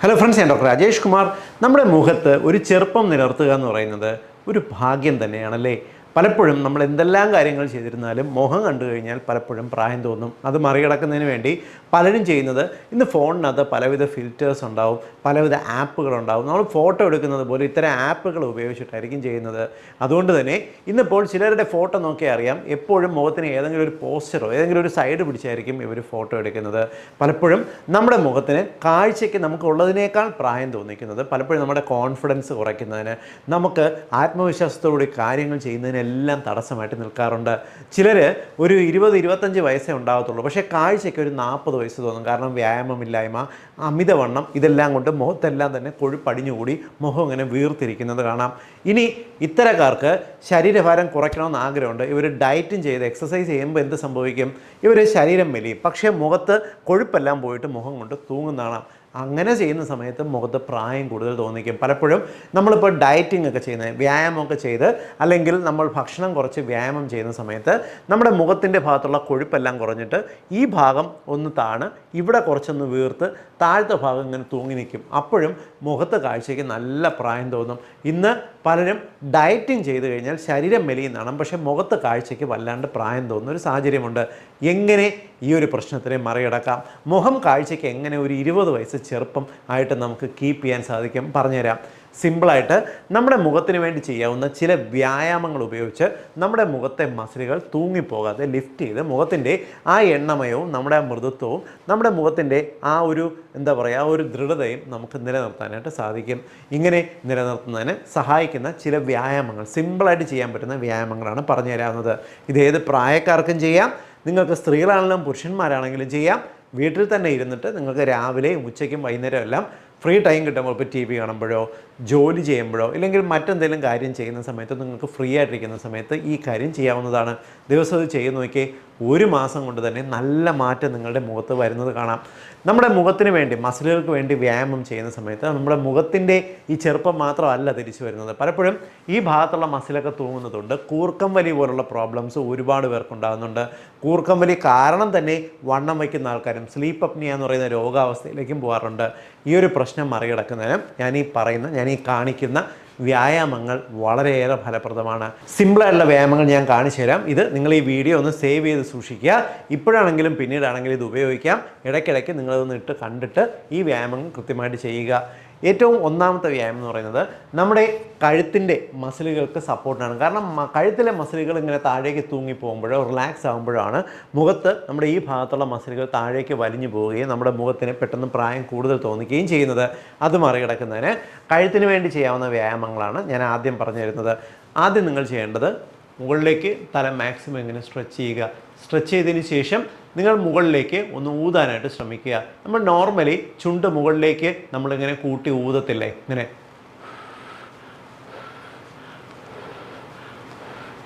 Hello friends ഞാൻ doctor Rajesh Kumar. നമ്മുടെ മുഖത്ത് ഒരു ചെറുപ്പം നിലർത്തുക എന്ന് പറയുന്നത് ഒരു ഭാഗ്യം തന്നെയാണല്ലേ? പലപ്പോഴും നമ്മൾ എന്തെല്ലാം കാര്യങ്ങൾ ചെയ്തിരുന്നാലും മോഹം കണ്ടു കഴിഞ്ഞാൽ പലപ്പോഴും പ്രായം തോന്നും. അത് മറികടക്കുന്നതിന് വേണ്ടി പലരും ചെയ്യുന്നത് ഇന്ന് ഫോണിനകത്ത് പലവിധ ഫിൽറ്റേഴ്സ് ഉണ്ടാവും പലവിധ ആപ്പുകൾ ഉണ്ടാവും. നമ്മൾ ഫോട്ടോ എടുക്കുന്നത് പോലെ ഇത്തരം ആപ്പുകൾ ഉപയോഗിച്ചിട്ടായിരിക്കും ചെയ്യുന്നത്. അതുകൊണ്ട് തന്നെ ഇന്നിപ്പോൾ ചിലരുടെ ഫോട്ടോ നോക്കിയാൽ അറിയാം എപ്പോഴും മുഖത്തിന് ഏതെങ്കിലും ഒരു പോസ്റ്ററോ ഏതെങ്കിലും ഒരു സൈഡ് പിടിച്ചായിരിക്കും ഇവർ ഫോട്ടോ എടുക്കുന്നത്. പലപ്പോഴും നമ്മുടെ മുഖത്തിന് കാഴ്ചയ്ക്ക് നമുക്കുള്ളതിനേക്കാൾ പ്രായം തോന്നിക്കുന്നത് പലപ്പോഴും നമ്മുടെ കോൺഫിഡൻസ് കുറയ്ക്കുന്നതിന് നമുക്ക് ആത്മവിശ്വാസത്തോടുകൂടി കാര്യങ്ങൾ ചെയ്യുന്നതിനെല്ലാം തടസ്സമായിട്ട് നിൽക്കാറുണ്ട്. ചിലർ ഒരു ഇരുപത് ഇരുപത്തഞ്ച് വയസ്സേ ഉണ്ടാകത്തുള്ളൂ പക്ഷേ കാഴ്ചയ്ക്ക് ഒരു നാൽപ്പത് വയസ്സ് തോന്നും. കാരണം വ്യായാമമില്ലായ്മ അമിതവണ്ണം ഇതെല്ലാം കൊണ്ട് മുഖത്തെല്ലാം തന്നെ കൊഴുപ്പടിഞ്ഞുകൂടി മുഖം ഇങ്ങനെ വീർത്തിരിക്കുന്നത് കാണാം. ഇനി ഇത്തരക്കാർക്ക് ശരീരഭാരം കുറയ്ക്കണമെന്ന് ആഗ്രഹമുണ്ട്. ഇവർ ഡയറ്റും ചെയ്ത് എക്സസൈസ് ചെയ്യുമ്പോൾ എന്ത് സംഭവിക്കും? ഇവർ ശരീരം മെലിയും. പക്ഷേ മുഖത്ത് കൊഴുപ്പെല്ലാം പോയിട്ട് മുഖം കൊണ്ട് തൂങ്ങുന്നതാണ്. അങ്ങനെ ചെയ്യുന്ന സമയത്ത് മുഖത്ത് പ്രായം കൂടുതൽ തോന്നിക്കും. പലപ്പോഴും നമ്മളിപ്പോൾ ഡയറ്റിംഗ് ഒക്കെ ചെയ്യുന്നത് വ്യായാമമൊക്കെ ചെയ്ത് അല്ലെങ്കിൽ നമ്മൾ ഭക്ഷണം കുറച്ച് വ്യായാമം ചെയ്യുന്ന സമയത്ത് നമ്മുടെ മുഖത്തിന്റെ ഭാഗത്തുള്ള കൊഴുപ്പെല്ലാം കുറഞ്ഞിട്ട് ഈ ഭാഗം ഒന്ന് താണ് ഇവിടെ കുറച്ചൊന്ന് വീർത്ത് താഴത്തെ ഭാഗം ഇങ്ങനെ തൂങ്ങി നിൽക്കും അപ്പോഴും മുഖത്ത് കാഴ്ചയ്ക്ക് നല്ല പ്രായം തോന്നും. ഇന്ന് പലരും ഡയറ്റിംഗ് ചെയ്ത് കഴിഞ്ഞാൽ ശരീരം മെലിയുന്നതാണ് പക്ഷേ മുഖത്ത് കാഴ്ചയ്ക്ക് വല്ലാണ്ട് പ്രായം തോന്നുന്ന ഒരു സാഹചര്യമുണ്ട്. എങ്ങനെ ഈ ഒരു പ്രശ്നത്തിനെ മറികടക്കാം? മുഖം കാഴ്ചയ്ക്ക് എങ്ങനെ ഒരു ഇരുപത് വയസ്സ് ചെറുപ്പം ആയിട്ട് നമുക്ക് കീപ്പ് ചെയ്യാൻ സാധിക്കും. പറഞ്ഞുതരാം. സിമ്പിളായിട്ട് നമ്മുടെ മുഖത്തിന് വേണ്ടി ചെയ്യാവുന്ന ചില വ്യായാമങ്ങൾ ഉപയോഗിച്ച് നമ്മുടെ മുഖത്തെ മസിലുകൾ തൂങ്ങിപ്പോകാതെ ലിഫ്റ്റ് ചെയ്ത് മുഖത്തിന്റെ ആ എണ്ണമയവും നമ്മുടെ മൃദുത്വവും നമ്മുടെ മുഖത്തിന്റെ ആ ഒരു എന്താ പറയുക ആ ഒരു ദൃഢതയും നമുക്ക് നിലനിർത്താനായിട്ട് സാധിക്കും. ഇങ്ങനെ നിലനിർത്തുന്നതിന് സഹായിക്കുന്ന ചില വ്യായാമങ്ങൾ സിമ്പിളായിട്ട് ചെയ്യാൻ പറ്റുന്ന വ്യായാമങ്ങളാണ് പറഞ്ഞു തരാവുന്നത് ഇത് ഏത് പ്രായക്കാർക്കും ചെയ്യാം. നിങ്ങൾക്ക് സ്ത്രീകളാണെങ്കിലും പുരുഷന്മാരാണെങ്കിലും ചെയ്യാം. വീട്ടിൽ തന്നെ ഇരുന്നിട്ട് നിങ്ങൾക്ക് രാവിലെയും ഉച്ചയ്ക്കും വൈകുന്നേരം എല്ലാം ഫ്രീ ടൈം കിട്ടുമ്പോൾ ഇപ്പോൾ ടി വി കാണുമ്പോഴോ ജോലി ചെയ്യുമ്പോഴോ ഇല്ലെങ്കിൽ മറ്റെന്തെങ്കിലും കാര്യം ചെയ്യുന്ന സമയത്ത് നിങ്ങൾക്ക് ഫ്രീ ആയിട്ടിരിക്കുന്ന സമയത്ത് ഈ കാര്യം ചെയ്യാവുന്നതാണ്. ദിവസം ഇത് ചെയ്ത് നോക്കിയേ ഒരു മാസം കൊണ്ട് തന്നെ നല്ല മാറ്റം നിങ്ങളുടെ മുഖത്ത് വരുന്നത് കാണാം. നമ്മുടെ മുഖത്തിന് വേണ്ടി മസിലുകൾക്ക് വേണ്ടി വ്യായാമം ചെയ്യുന്ന സമയത്ത് നമ്മുടെ മുഖത്തിന്റെ ഈ ചെറുപ്പം മാത്രമല്ല തിരിച്ചു വരുന്നത്. പലപ്പോഴും ഈ ഭാഗത്തുള്ള മസിലൊക്കെ തൂങ്ങുന്നതുകൊണ്ട് കൂർക്കം വലി പോലുള്ള പ്രോബ്ലംസ് ഒരുപാട് പേർക്കുണ്ടാകുന്നുണ്ട് കൂർക്കം വലി കാരണം തന്നെ വണ്ണം വയ്ക്കുന്ന ആൾക്കാരും സ്ലീപ്പ് അപ്നിയ എന്ന് പറയുന്ന രോഗാവസ്ഥയിലേക്കും പോകാറുണ്ട്. ഈ ഒരു പ്രശ്നം മറികടക്കുന്നതിന് ഞാൻ ഈ പറയുന്ന ഞാൻ ഈ കാണിക്കുന്ന വ്യായാമങ്ങൾ വളരെയേറെ ഫലപ്രദമാണ്. സിമ്പിളായിട്ടുള്ള വ്യായാമങ്ങൾ ഞാൻ കാണിച്ചു തരാം. ഇത് നിങ്ങൾ ഈ വീഡിയോ ഒന്ന് സേവ് ചെയ്ത് സൂക്ഷിക്കുക. ഇപ്പോഴാണെങ്കിലും പിന്നീടാണെങ്കിലും ഇത് ഉപയോഗിക്കാം. ഇടയ്ക്കിടയ്ക്ക് നിങ്ങളതൊന്ന് ഇട്ട് കണ്ടിട്ട് ഈ വ്യായാമങ്ങൾ കൃത്യമായിട്ട് ചെയ്യുക. ഏറ്റവും ഒന്നാമത്തെ വ്യായാമം എന്ന് പറയുന്നത് നമ്മുടെ കഴുത്തിന്റെ മസിലുകൾക്ക് സപ്പോർട്ടാണ്. കാരണം കഴുത്തിലെ മസിലുകൾ ഇങ്ങനെ താഴേക്ക് തൂങ്ങി പോകുമ്പോഴോ റിലാക്സ് ആകുമ്പോഴാണ് മുഖത്ത് നമ്മുടെ ഈ ഭാഗത്തുള്ള മസിലുകൾ താഴേക്ക് വലിഞ്ഞു പോവുകയും നമ്മുടെ മുഖത്തിന് പെട്ടെന്ന് പ്രായം കൂടുതൽ തോന്നിക്കുകയും ചെയ്യുന്നത്. അത് മറികടക്കുന്നതിന് കഴുത്തിന് വേണ്ടി ചെയ്യാവുന്ന വ്യായാമങ്ങളാണ് ഞാൻ ആദ്യം പറഞ്ഞു തരുന്നത് ആദ്യം നിങ്ങൾ ചെയ്യേണ്ടത് മുകളിലേക്ക് തല മാക്സിമം ഇങ്ങനെ സ്ട്രെച്ച് ചെയ്യുക. സ്ട്രെച്ച് ചെയ്തതിന് ശേഷം നിങ്ങൾ മുകളിലേക്ക് ഒന്ന് ഊതാനായിട്ട് ശ്രമിക്കുക. നമ്മൾ നോർമലി ചുണ്ട് മുകളിലേക്ക് നമ്മളിങ്ങനെ കൂട്ടി ഊതത്തില്ലേ? ഇങ്ങനെ.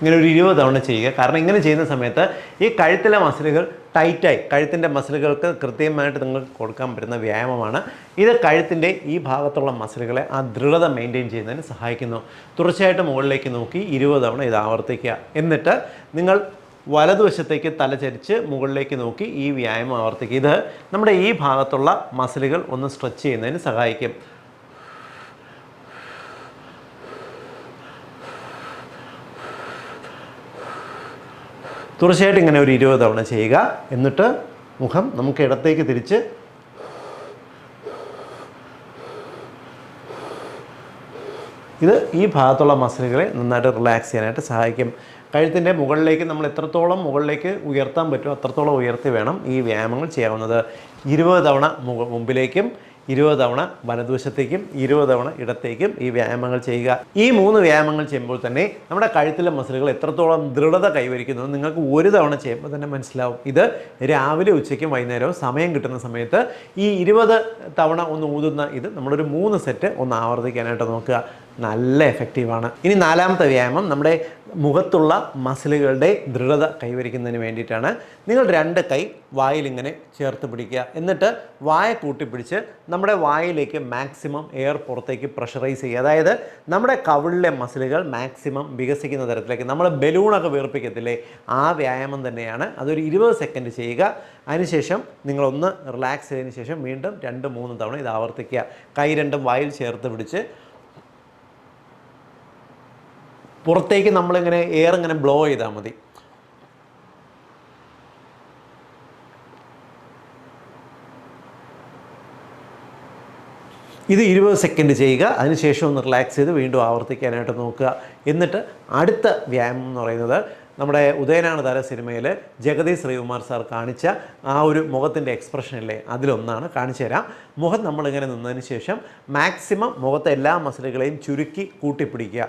ഇങ്ങനെ ഒരു ഇരുപത് തവണ ചെയ്യുക. കാരണം ഇങ്ങനെ ചെയ്യുന്ന സമയത്ത് ഈ കഴുത്തിലെ മസിലുകൾ ടൈറ്റായി കഴുത്തിന്റെ മസിലുകൾക്ക് കൃത്യമായിട്ട് നിങ്ങൾക്ക് കൊടുക്കാൻ പറ്റുന്ന വ്യായാമമാണ്. ഇത് കഴുത്തിന്റെ ഈ ഭാഗത്തുള്ള മസിലുകളെ ആ ദൃഢത മെയിന്റെയിൻ ചെയ്യുന്നതിന് സഹായിക്കുന്നു. തുടർച്ചയായിട്ട് മുകളിലേക്ക് നോക്കി ഇരുപത് തവണ ഇത് ആവർത്തിക്കുക. എന്നിട്ട് നിങ്ങൾ വലതുവശത്തേക്ക് തലചരിച്ച് മുകളിലേക്ക് നോക്കി ഈ വ്യായാമം ആവർത്തിക്കുക. ഇത് നമ്മുടെ ഈ ഭാഗത്തുള്ള മസിലുകൾ ഒന്ന് സ്ട്രെച്ച് ചെയ്യുന്നതിന് സഹായിക്കും. തീർച്ചയായിട്ടും ഇങ്ങനെ ഒരു ഇരുപത് തവണ ചെയ്യുക. എന്നിട്ട് മുഖം നമുക്ക് ഇടത്തേക്ക് തിരിച്ച് ഇത് ഈ ഭാഗത്തുള്ള മസിലുകളെ നന്നായിട്ട് റിലാക്സ് ചെയ്യാനായിട്ട് സഹായിക്കും. കഴുത്തിന്റെ മുകളിലേക്ക് നമ്മൾ എത്രത്തോളം മുകളിലേക്ക് ഉയർത്താൻ പറ്റുമോ അത്രത്തോളം ഉയർത്തി വേണം ഈ വ്യായാമങ്ങൾ ചെയ്യാവുന്നത്. ഇരുപത് തവണ മുമ്പിലേക്കും ഇരുപത് തവണ വലതുവശത്തേക്കും ഇരുപത് തവണ ഇടത്തേക്കും ഈ വ്യായാമങ്ങൾ ചെയ്യുക. ഈ മൂന്ന് വ്യായാമങ്ങൾ ചെയ്യുമ്പോൾ തന്നെ നമ്മുടെ കഴുത്തിലെ മസിലുകൾ എത്രത്തോളം ദൃഢത കൈവരിക്കുന്നു നിങ്ങൾക്ക് ഒരു തവണ ചെയ്യുമ്പോൾ തന്നെ മനസ്സിലാവും. ഇത് രാവിലെ ഉച്ചയ്ക്കും വൈകുന്നേരവും സമയം കിട്ടുന്ന സമയത്ത് ഈ ഇരുപത് തവണ ഒന്ന് ഊതുന്ന ഇത് നമ്മളൊരു മൂന്ന് സെറ്റ് ഒന്ന് ആവർത്തിക്കാനായിട്ട് നോക്കുക. നല്ല എഫക്റ്റീവാണ് ഇനി നാലാമത്തെ വ്യായാമം നമ്മുടെ മുഖത്തുള്ള മസിലുകളുടെ ദൃഢത കൈവരിക്കുന്നതിന് വേണ്ടിയിട്ടാണ്. നിങ്ങൾ രണ്ട് കൈ വായിലിങ്ങനെ ചേർത്ത് പിടിക്കുക. എന്നിട്ട് വായ കൂട്ടിപ്പിടിച്ച് നമ്മുടെ വായിലേക്ക് മാക്സിമം എയർ പുറത്തേക്ക് പ്രഷറൈസ് ചെയ്യുക. അതായത് നമ്മുടെ കവിളിലെ മസിലുകൾ മാക്സിമം വികസിക്കുന്ന തരത്തിലേക്ക്. നമ്മൾ ബലൂണൊക്കെ വീർപ്പിക്കത്തില്ലേ? ആ വ്യായാമം തന്നെയാണ്. അതൊരു ഇരുപത് സെക്കൻഡ് ചെയ്യുക. അതിനുശേഷം നിങ്ങളൊന്ന് റിലാക്സ് ചെയ്തതിന് ശേഷം വീണ്ടും രണ്ട് മൂന്ന് തവണ ഇത് ആവർത്തിക്കുക. കൈ രണ്ടും വായിൽ ചേർത്ത് പിടിച്ച് പുറത്തേക്ക് നമ്മളിങ്ങനെ എയർ ഇങ്ങനെ ബ്ലോ ചെയ്താൽ മതി. ഇത് ഇരുപത് സെക്കൻഡ് ചെയ്യുക അതിനുശേഷം ഒന്ന് റിലാക്സ് ചെയ്ത് വീണ്ടും ആവർത്തിക്കാനായിട്ട് നോക്കുക. എന്നിട്ട് അടുത്ത വ്യായാമം എന്ന് പറയുന്നത് നമ്മുടെ ഉദയനാണ് താര സിനിമയിൽ ജഗതി ശ്രീകുമാർ സാർ കാണിച്ച ആ ഒരു മുഖത്തിന്റെ എക്സ്പ്രഷൻ അല്ലേ? അതിലൊന്നാണ് കാണിച്ചു തരാം. മുഖം നമ്മളിങ്ങനെ നിന്നതിന് ശേഷം മാക്സിമം മുഖത്തെ എല്ലാ മസിലുകളെയും ചുരുക്കി കൂട്ടിപ്പിടിക്കുക.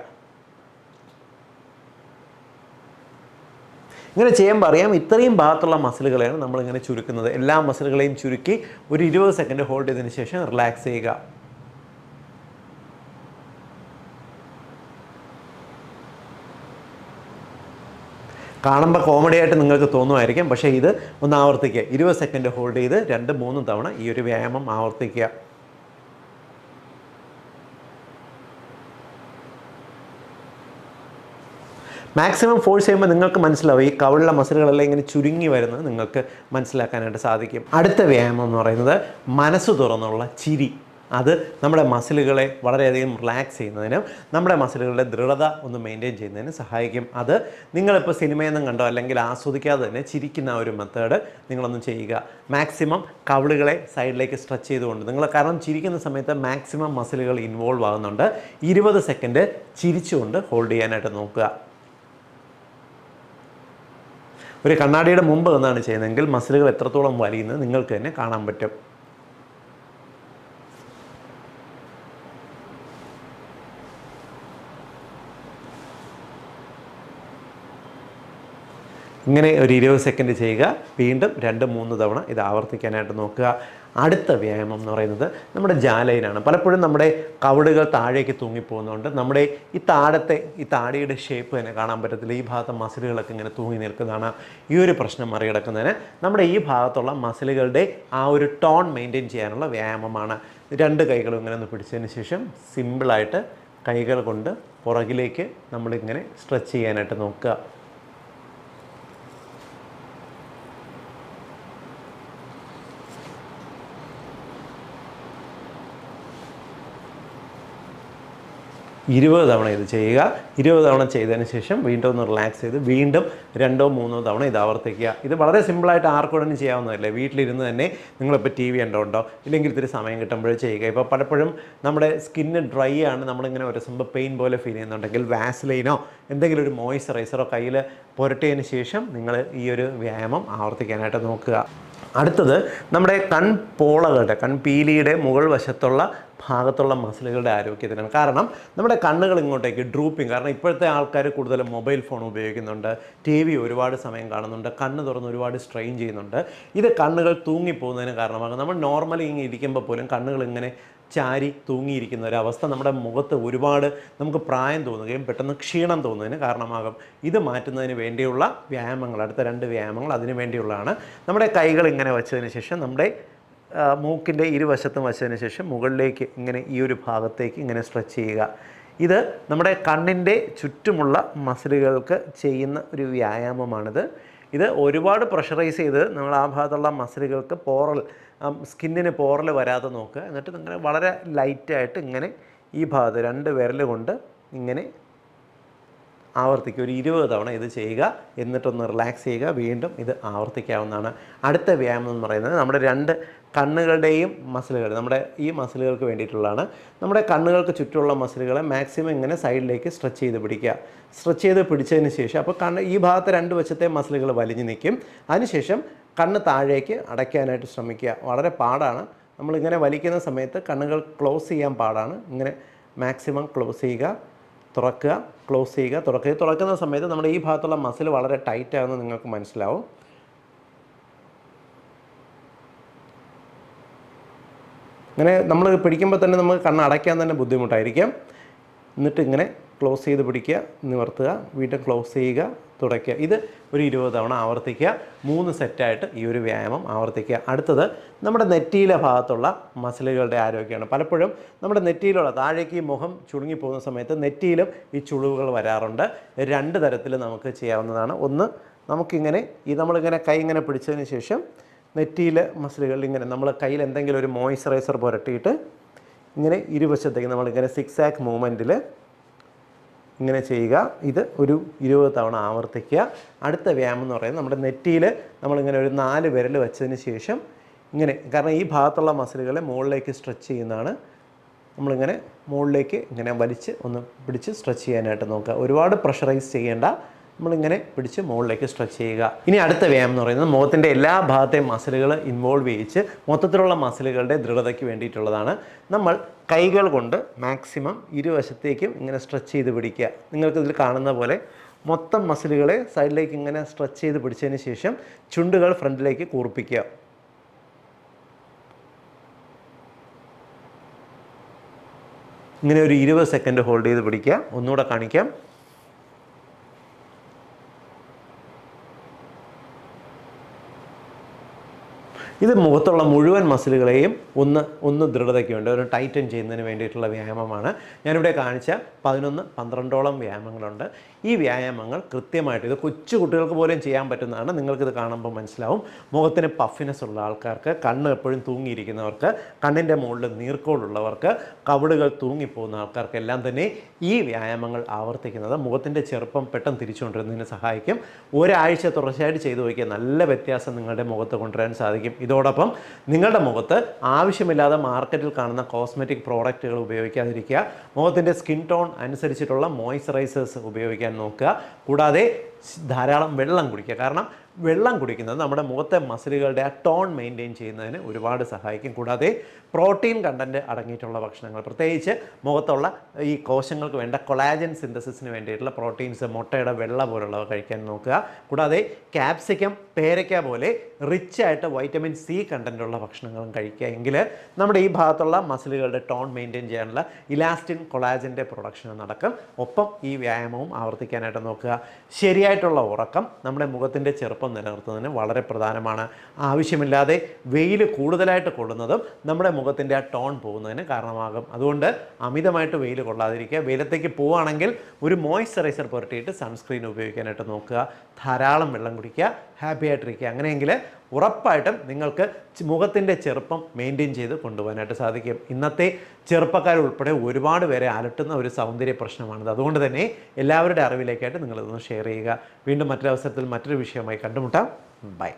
ഇങ്ങനെ ചെയ്യുമ്പോൾ അറിയാം ഇത്രയും ഭാഗത്തുള്ള മസിലുകളെയാണ് നമ്മളിങ്ങനെ ചുരുക്കുന്നത്. എല്ലാ മസിലുകളെയും ചുരുക്കി ഒരു ഇരുപത് സെക്കൻഡ് ഹോൾഡ് ചെയ്തതിന് ശേഷം റിലാക്സ് ചെയ്യുക. കാണുമ്പോൾ കോമഡി ആയിട്ട് നിങ്ങൾക്ക് തോന്നുമായിരിക്കും. പക്ഷേ ഇത് ഒന്ന് ആവർത്തിക്കുക. ഇരുപത് സെക്കൻഡ് ഹോൾഡ് ചെയ്ത് രണ്ട് മൂന്ന് തവണ ഈ ഒരു വ്യായാമം ആവർത്തിക്കുക. മാക്സിമം ഫോഴ്സ് ചെയ്യുമ്പോൾ നിങ്ങൾക്ക് മനസ്സിലാവും ഈ കവിളിലെ മസിലുകളെല്ലാം ഇങ്ങനെ ചുരുങ്ങി വരുന്നത് നിങ്ങൾക്ക് മനസ്സിലാക്കാനായിട്ട് സാധിക്കും. അടുത്ത വ്യായാമം എന്ന് പറയുന്നത് മനസ്സ് തുറന്നുള്ള ചിരി. അത് നമ്മുടെ മസിലുകളെ വളരെയധികം റിലാക്സ് ചെയ്യുന്നതിനും നമ്മുടെ മസിലുകളുടെ ദൃഢത ഒന്ന് മെയിന്റെയിൻ ചെയ്യുന്നതിനും സഹായിക്കും. അത് നിങ്ങളിപ്പോൾ സിനിമയൊന്നും കണ്ടോ അല്ലെങ്കിൽ ആസ്വദിക്കാതെ തന്നെ ചിരിക്കുന്ന ഒരു മെത്തേഡ് നിങ്ങളൊന്ന് ചെയ്യുക. മാക്സിമം കവിളുകളെ സൈഡിലേക്ക് സ്ട്രെച്ച് ചെയ്തുകൊണ്ട് നിങ്ങൾ കാരണം ചിരിക്കുന്ന സമയത്ത് മാക്സിമം മസിലുകൾ ഇൻവോൾവ് ആകുന്നുണ്ട്. ഇരുപത് സെക്കൻഡ് ചിരിച്ചുകൊണ്ട് ഹോൾഡ് ചെയ്യാനായിട്ട് നോക്കുക. ഒരു കണ്ണാടിയുടെ മുമ്പ് എന്നാണ് ചെയ്യുന്നതെങ്കിൽ മസിലുകൾ എത്രത്തോളം വലിയുന്നത് നിങ്ങൾക്ക് തന്നെ കാണാൻ പറ്റും. ഇങ്ങനെ ഒരു ഇരുപത് സെക്കൻഡ് ചെയ്യുക. വീണ്ടും രണ്ട് മൂന്ന് തവണ ഇത് ആവർത്തിക്കാനായിട്ട് നോക്കുക. അടുത്ത വ്യായാമം എന്ന് പറയുന്നത് നമ്മുടെ ജാലയിലാണ്. പലപ്പോഴും നമ്മുടെ കവിടുകൾ താഴേക്ക് തൂങ്ങിപ്പോകുന്നതുകൊണ്ട് നമ്മുടെ ഈ താഴത്തെ ഈ താടിയുടെ ഷേപ്പ് തന്നെ കാണാൻ പറ്റത്തില്ല. ഈ ഭാഗത്തെ മസിലുകളൊക്കെ ഇങ്ങനെ തൂങ്ങി നിൽക്കുന്നതാണ് ഈ ഒരു പ്രശ്നം മറികടക്കുന്നതിന്. നമ്മുടെ ഈ ഭാഗത്തുള്ള മസിലുകളുടെ ആ ഒരു ടോൺ മെയിന്റെയിൻ ചെയ്യാനുള്ള വ്യായാമമാണ്. രണ്ട് കൈകളും ഇങ്ങനെ ഒന്ന് പിടിച്ചതിന് ശേഷം സിമ്പിളായിട്ട് കൈകൾ കൊണ്ട് പുറകിലേക്ക് നമ്മളിങ്ങനെ സ്ട്രെച്ച് ചെയ്യാനായിട്ട് നോക്കുക. ഇരുപത് തവണ ഇത് ചെയ്യുക. ഇരുപത് തവണ ചെയ്തതിന് ശേഷം വീണ്ടും ഒന്ന് റിലാക്സ് ചെയ്ത് വീണ്ടും രണ്ടോ മൂന്നോ തവണ ഇത് ആവർത്തിക്കുക. ഇത് വളരെ സിമ്പിളായിട്ട് ആർക്കുടനും ചെയ്യാവുന്നതല്ലേ? വീട്ടിലിരുന്ന് തന്നെ നിങ്ങളിപ്പോൾ ടി വി ഉണ്ടോ ഇല്ലെങ്കിൽ ഇത്തിരി സമയം കിട്ടുമ്പോൾ ചെയ്യുക. ഇപ്പോൾ പലപ്പോഴും നമ്മുടെ സ്കിന്ന് ഡ്രൈ ആണ്. നമ്മളിങ്ങനെ സംഭവം പെയിൻ പോലെ ഫീൽ ചെയ്യുന്നുണ്ടെങ്കിൽ വാസ്ലൈനോ എന്തെങ്കിലും ഒരു മോയ്സ്ചറൈസറോ കയ്യിൽ പുരട്ടിയതിന് ശേഷം നിങ്ങൾ ഈ ഒരു വ്യായാമം ആവർത്തിക്കാനായിട്ട് നോക്കുക. അടുത്തത് നമ്മുടെ കൺപോളകളുടെ കൺപീലിയുടെ മുകൾ വശത്തുള്ള ഭാഗത്തുള്ള മസിലുകളുടെ ആരോഗ്യത്തിനാണ്. കാരണം നമ്മുടെ കണ്ണുകൾ ഇങ്ങോട്ടേക്ക് ഡ്രൂപ്പിംഗ് കാരണം ഇപ്പോഴത്തെ ആൾക്കാർ കൂടുതലും മൊബൈൽ ഫോൺ ഉപയോഗിക്കുന്നുണ്ട് ടി വി ഒരുപാട് സമയം കാണുന്നുണ്ട് കണ്ണ് തുറന്ന് ഒരുപാട് സ്ട്രെയിൻ ചെയ്യുന്നുണ്ട്. ഇത് കണ്ണുകൾ തൂങ്ങിപ്പോകുന്നതിന് കാരണമാകും. നമ്മൾ നോർമലി ഇങ്ങനെ ഇരിക്കുമ്പോൾ പോലും കണ്ണുകൾ ഇങ്ങനെ ചാരി തൂങ്ങിയിരിക്കുന്ന ഒരവസ്ഥ നമ്മുടെ മുഖത്ത് ഒരുപാട് നമുക്ക് പ്രായം തോന്നുകയും പെട്ടെന്ന് ക്ഷീണം തോന്നുന്നതിന് കാരണമാകും. ഇത് മാറ്റുന്നതിന് വേണ്ടിയുള്ള വ്യായാമങ്ങൾ അടുത്ത രണ്ട് വ്യായാമങ്ങൾ അതിന് വേണ്ടിയുള്ളതാണ്. നമ്മുടെ കൈകൾ ഇങ്ങനെ വെച്ചതിന് ശേഷം നമ്മുടെ മൂക്കിന്റെ ഇരുവശത്തും വച്ചതിന് ശേഷം മുകളിലേക്ക് ഇങ്ങനെ ഈ ഒരു ഭാഗത്തേക്ക് ഇങ്ങനെ സ്ട്രെച്ച് ചെയ്യുക. ഇത് നമ്മുടെ കണ്ണിന്റെ ചുറ്റുമുള്ള മസിലുകൾക്ക് ചെയ്യുന്ന ഒരു വ്യായാമമാണിത്. ഇത് ഒരുപാട് പ്രഷറൈസ് ചെയ്ത് നമ്മൾ ആ ഭാഗത്തുള്ള മസിലുകൾക്ക് പോറൽ സ്കിന്നിന് പോറൽ വരാതെ നോക്കുക. എന്നിട്ട് ഇങ്ങനെ വളരെ ലൈറ്റായിട്ട് ഇങ്ങനെ ഈ ഭാഗത്ത് രണ്ട് വിരൽ കൊണ്ട് ഇങ്ങനെ ആവർത്തിക്കുക. ഒരു ഇരുപത് തവണ ഇത് ചെയ്യുക. എന്നിട്ടൊന്ന് റിലാക്സ് ചെയ്യുക. വീണ്ടും ഇത് ആവർത്തിക്കാവുന്നതാണ്. അടുത്ത വ്യായാമം എന്ന് പറയുന്നത് നമ്മുടെ രണ്ട് കണ്ണുകളുടെയും മസിലുകൾ നമ്മുടെ ഈ മസിലുകൾക്ക് വേണ്ടിയിട്ടുള്ളതാണ്. നമ്മുടെ കണ്ണുകൾക്ക് ചുറ്റുമുള്ള മസിലുകളെ മാക്സിമം ഇങ്ങനെ സൈഡിലേക്ക് സ്ട്രെച്ച് ചെയ്ത് പിടിക്കുക. സ്ട്രെച്ച് ചെയ്ത് പിടിച്ചതിന് ശേഷം അപ്പോൾ കണ്ണ് ഈ ഭാഗത്ത് രണ്ട് വശത്തെ മസിലുകൾ വലിഞ്ഞു നിൽക്കും. അതിനുശേഷം കണ്ണ് താഴേക്ക് അടയ്ക്കാനായിട്ട് ശ്രമിക്കുക. വളരെ പാടാണ്. നമ്മളിങ്ങനെ വലിക്കുന്ന സമയത്ത് കണ്ണുകൾ ക്ലോസ് ചെയ്യാൻ പാടാണ്. ഇങ്ങനെ മാക്സിമം ക്ലോസ് ചെയ്യുക തുറക്കുക ക്ലോസ് ചെയ്യുക തുറക്കുക. തുറക്കുന്ന സമയത്ത് നമ്മുടെ ഈ ഭാഗത്തുള്ള മസിൽ വളരെ ടൈറ്റ് ആകുന്നത് നിങ്ങൾക്ക് മനസ്സിലാവും. അങ്ങനെ നമ്മൾ പിടിക്കുമ്പോൾ തന്നെ നമുക്ക് കണ്ണ് അടയ്ക്കാൻ തന്നെ ബുദ്ധിമുട്ടായിരിക്കും. എന്നിട്ട് ഇങ്ങനെ ക്ലോസ് ചെയ്ത് പിടിക്കുക നിവർത്തുക വീണ്ടും ക്ലോസ് ചെയ്യുക തുടയ്ക്കുക. ഇത് ഒരു ഇരുപത് തവണ ആവർത്തിക്കുക. മൂന്ന് സെറ്റായിട്ട് ഈ ഒരു വ്യായാമം ആവർത്തിക്കുക. അടുത്തത് നമ്മുടെ നെറ്റിയിലെ ഭാഗത്തുള്ള മസിലുകളുടെ ആരോഗ്യമാണ്. പലപ്പോഴും നമ്മുടെ നെറ്റിയിലുള്ള താഴേക്ക് ഈ മുഖം ചുളുങ്ങി പോകുന്ന സമയത്ത് നെറ്റിയിലും ഈ ചുളിവുകൾ വരാറുണ്ട്. രണ്ട് തരത്തിൽ നമുക്ക് ചെയ്യാവുന്നതാണ്. ഒന്ന് നമുക്കിങ്ങനെ ഈ നമ്മളിങ്ങനെ കൈ ഇങ്ങനെ പിടിച്ചതിന് ശേഷം നെറ്റിയിലെ മസിലുകളിൽ ഇങ്ങനെ നമ്മൾ കയ്യിൽ എന്തെങ്കിലും ഒരു മോയ്സ്ചറൈസർ പുരട്ടിയിട്ട് ഇങ്ങനെ ഇരുവശത്തേക്ക് നമ്മളിങ്ങനെ സിക്സ് ആക്ക് മൂവ്മെന്റിൽ ഇങ്ങനെ ചെയ്യുക. ഇത് ഒരു ഇരുപത് തവണ ആവർത്തിക്കുക. അടുത്ത വ്യായാമം എന്ന് പറയുന്നത് നമ്മുടെ നെറ്റിയിൽ നമ്മളിങ്ങനെ ഒരു നാല് വിരൽ വെച്ചതിന് ശേഷം ഇങ്ങനെ കാരണം ഈ ഭാഗത്തുള്ള മസിലുകളെ മുകളിലേക്ക് സ്ട്രെച്ച് ചെയ്യുന്നതാണ്. നമ്മളിങ്ങനെ മുകളിലേക്ക് ഇങ്ങനെ വലിച്ച് ഒന്ന് പിടിച്ച് സ്ട്രെച്ച് ചെയ്യാനായിട്ട് നോക്കുക. ഒരുപാട് പ്രഷറൈസ് ചെയ്യേണ്ട നമ്മളിങ്ങനെ പിടിച്ച് മുകളിലേക്ക് സ്ട്രെച്ച് ചെയ്യുക. ഇനി അടുത്ത വ്യായാമം എന്ന് പറയുന്നത് മുഖത്തിന്റെ എല്ലാ ഭാഗത്തെയും മസിലുകൾ ഇൻവോൾവ് ചെയ്യിച്ച് മൊത്തത്തിലുള്ള മസിലുകളുടെ ദൃഢതയ്ക്ക് വേണ്ടിയിട്ടുള്ളതാണ്. നമ്മൾ കൈകൾ കൊണ്ട് മാക്സിമം ഇരുവശത്തേക്കും ഇങ്ങനെ സ്ട്രെച്ച് ചെയ്ത് പിടിക്കുക. നിങ്ങൾക്ക് ഇതിൽ കാണുന്ന പോലെ മൊത്തം മസിലുകളെ സൈഡിലേക്ക് ഇങ്ങനെ സ്ട്രെച്ച് ചെയ്ത് പിടിച്ചതിന് ശേഷം ചുണ്ടുകൾ ഫ്രണ്ടിലേക്ക് കൂർപ്പിക്കുക. ഇങ്ങനെ ഒരു ഇരുപത് സെക്കൻഡ് ഹോൾഡ് ചെയ്ത് പിടിക്കുക. ഒന്നുകൂടെ കാണിക്കാം. ഇത് മുഖത്തുള്ള മുഴുവൻ മസിലുകളെയും ഒന്ന് ഒന്ന് ദൃഢതയ്ക്ക് വേണ്ടി ഒരു ടൈറ്റൻ ചെയ്യുന്നതിന് വേണ്ടിയിട്ടുള്ള വ്യായാമമാണ്. ഞാനിവിടെ കാണിച്ച പതിനൊന്ന് പന്ത്രണ്ടോളം വ്യായാമങ്ങളുണ്ട്. ഈ വ്യായാമങ്ങൾ കൃത്യമായിട്ട് ഇത് കൊച്ചു കുട്ടികൾക്ക് പോലും ചെയ്യാൻ പറ്റുന്നതാണ്. നിങ്ങൾക്കിത് കാണുമ്പോൾ മനസ്സിലാവും. മുഖത്തിന് പഫിനെസ് ഉള്ള ആൾക്കാർക്ക് കണ്ണ് എപ്പോഴും തൂങ്ങിയിരിക്കുന്നവർക്ക് കണ്ണിന്റെ മുകളിൽ നീർക്കോളുള്ളവർക്ക് കവിളുകൾ തൂങ്ങിപ്പോകുന്ന ആൾക്കാർക്കെല്ലാം തന്നെ ഈ വ്യായാമങ്ങൾ ആവർത്തിക്കുന്നത് മുഖത്തിന്റെ ചെറുപ്പം പെട്ടെന്ന് തിരിച്ചുകൊണ്ടിരുന്നതിന് സഹായിക്കും. ഒരാഴ്ച തുടർച്ചയായിട്ട് ചെയ്തു നോക്കിയാൽ നല്ല വ്യത്യാസം നിങ്ങളുടെ മുഖത്ത് കൊണ്ടുവരാൻ സാധിക്കും. ഇതോടൊപ്പം നിങ്ങളുടെ മുഖത്ത് ആവശ്യമില്ലാതെ മാർക്കറ്റിൽ കാണുന്ന കോസ്മെറ്റിക് പ്രോഡക്റ്റുകൾ ഉപയോഗിക്കാതിരിക്കുക. മുഖത്തിന്റെ സ്കിൻ ടോൺ അനുസരിച്ചിട്ടുള്ള മോയ്സ്ചറൈസേഴ്സ് ഉപയോഗിക്കാൻ നോക്കുക. കൂടാതെ ധാരാളം വെള്ളം കുടിക്കുക. കാരണം വെള്ളം കുടിക്കുന്നത് നമ്മുടെ മുഖത്തെ മസിലുകളുടെ ആ ടോൺ മെയിന്റെയിൻ ചെയ്യുന്നതിന് ഒരുപാട് സഹായിക്കും. കൂടാതെ പ്രോട്ടീൻ കണ്ടന്റ് അടങ്ങിയിട്ടുള്ള ഭക്ഷണങ്ങൾ. പ്രത്യേകിച്ച് മുഖത്തുള്ള ഈ കോശങ്ങൾക്ക് വേണ്ട കൊളാജൻ സിന്തസിസിന് വേണ്ടിയിട്ടുള്ള പ്രോട്ടീൻസ് മുട്ടയുടെ വെള്ള പോലുള്ളവ കഴിക്കാൻ നോക്കുക. കൂടാതെ ക്യാപ്സിക്കം പേരയ്ക്ക പോലെ റിച്ച് ആയിട്ട് വൈറ്റമിൻ സി കണ്ടന്റുള്ള ഭക്ഷണങ്ങളും കഴിക്കുക. എങ്കിൽ നമ്മുടെ ഈ ഭാഗത്തുള്ള മസിലുകളുടെ ടോൺ മെയിന്റെയിൻ ചെയ്യാനുള്ള ഇലാസ്റ്റിൻ കൊളാജന്റെ പ്രൊഡക്ഷൻ നടക്കും. ഒപ്പം ഈ വ്യായാമവും ആവർത്തിക്കാനായിട്ട് നോക്കുക. ശരിയായിട്ടുള്ള ഉറക്കം നമ്മുടെ മുഖത്തിന്റെ ചെറുപ്പം നിലനിർത്തുന്നതിന് വളരെ പ്രധാനമാണ്. ആവശ്യമില്ലാതെ വെയിൽ കൂടുതലായിട്ട് കൊള്ളുന്നതും നമ്മുടെ മുഖത്തിന്റെ ആ ടോൺ പോകുന്നതിന് കാരണമാകും. അതുകൊണ്ട് അമിതമായിട്ട് വെയിൽ കൊള്ളാതിരിക്കുക. വെയിലത്തേക്ക് പോവുകയാണെങ്കിൽ ഒരു മോയ്സ്ചറൈസർ പുരട്ടിയിട്ട് സൺസ്ക്രീൻ ഉപയോഗിക്കാനായിട്ട് നോക്കുക. ധാരാളം വെള്ളം കുടിക്കുക. ഹാപ്പി ആയിട്ടിരിക്കുക. അങ്ങനെയെങ്കിൽ ഉറപ്പായിട്ടും നിങ്ങൾക്ക് മുഖത്തിന്റെ ചെറുപ്പം മെയിന്റെയിൻ ചെയ്ത് കൊണ്ടുപോകാനായിട്ട് സാധിക്കും. ഇന്നത്തെ ചെറുപ്പക്കാർ ഉൾപ്പെടെ ഒരുപാട് പേരെ അലട്ടുന്ന ഒരു സൗന്ദര്യ പ്രശ്നമാണിത്. അതുകൊണ്ട് തന്നെ എല്ലാവരുടെ അറിവിലേക്കായിട്ട് നിങ്ങളിതൊന്ന് ഷെയർ ചെയ്യുക. വീണ്ടും മറ്റൊരവസരത്തിൽ മറ്റൊരു വിഷയമായി കണ്ടുമുട്ടാം. ബൈ.